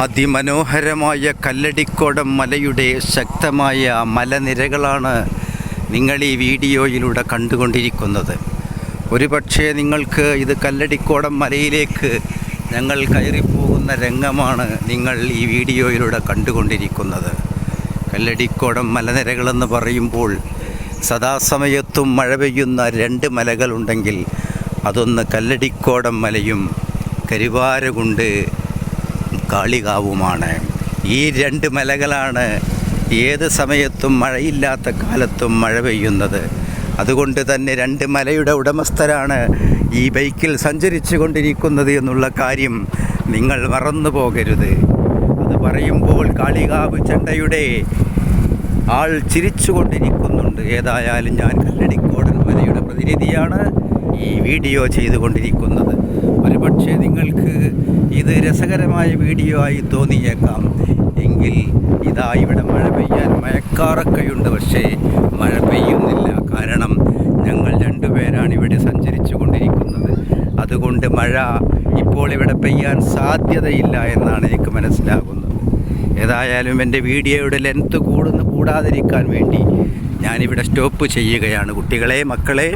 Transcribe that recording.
അതിമനോഹരമായ കല്ലടിക്കോടം മലയുടെ ശക്തമായ മലനിരകളാണ് നിങ്ങൾ ഈ വീഡിയോയിലൂടെ കണ്ടുകൊണ്ടിരിക്കുന്നത്. ഒരുപക്ഷേ നിങ്ങൾക്ക് ഇത് കല്ലടിക്കോടം മലയിലേക്ക് ഞങ്ങൾ കയറിപ്പോകുന്ന രംഗമാണ് നിങ്ങൾ ഈ വീഡിയോയിലൂടെ കണ്ടുകൊണ്ടിരിക്കുന്നത്. കല്ലടിക്കോടം മലനിരകളെന്ന് പറയുമ്പോൾ സദാസമയത്തും മഴ പെയ്യുന്ന രണ്ട് മലകളുണ്ടെങ്കിൽ അതൊന്ന് കല്ലടിക്കോടം മലയും കരുവാരകുണ്ട് കാളികാവുമാണ്. ഈ രണ്ട് മലകളാണ് ഏത് സമയത്തും മഴയില്ലാത്ത കാലത്തും മഴ പെയ്യുന്നത്. അതുകൊണ്ട് തന്നെ രണ്ട് മലയുടെ ഉടമസ്ഥരാണ് ഈ ബൈക്കിൽ സഞ്ചരിച്ചു കൊണ്ടിരിക്കുന്നത് എന്നുള്ള കാര്യം നിങ്ങൾ മറന്നു പോകരുത്. അത് പറയുമ്പോൾ കാളികാവ് ചെണ്ടയുടെ ആൾ ചിരിച്ചുകൊണ്ടിരിക്കുന്നുണ്ട് ഏതായാലും ഞാൻ കല്ലടിക്കോടൻ മലയുടെ പ്രതിനിധിയാണ് ഈ വീഡിയോ ചെയ്തുകൊണ്ടിരിക്കുന്നത്. ഒരുപക്ഷെ നിങ്ങൾക്ക് ഇത് രസകരമായ വീഡിയോ ആയി തോന്നിയേക്കാം. എങ്കിൽ ഇതാ ഇവിടെ മഴ പെയ്യാൻ മഴക്കാറൊക്കെയുണ്ട് പക്ഷേ മഴ പെയ്യുന്നില്ല. കാരണം ഞങ്ങൾ രണ്ടുപേരാണ് ഇവിടെ സഞ്ചരിച്ചു കൊണ്ടിരിക്കുന്നത് അതുകൊണ്ട് മഴ ഇപ്പോൾ ഇവിടെ പെയ്യാൻ സാധ്യതയില്ല എന്നാണ് എനിക്ക് മനസ്സിലാകുന്നത്. ഏതായാലും എന്റെ വീഡിയോയുടെ ലെങ്ത്ത് കൂടുന്ന കൂടാതിരിക്കാൻ വേണ്ടി ഞാനിവിടെ സ്റ്റോപ്പ് ചെയ്യുകയാണ്. കുട്ടികളെ മക്കളെ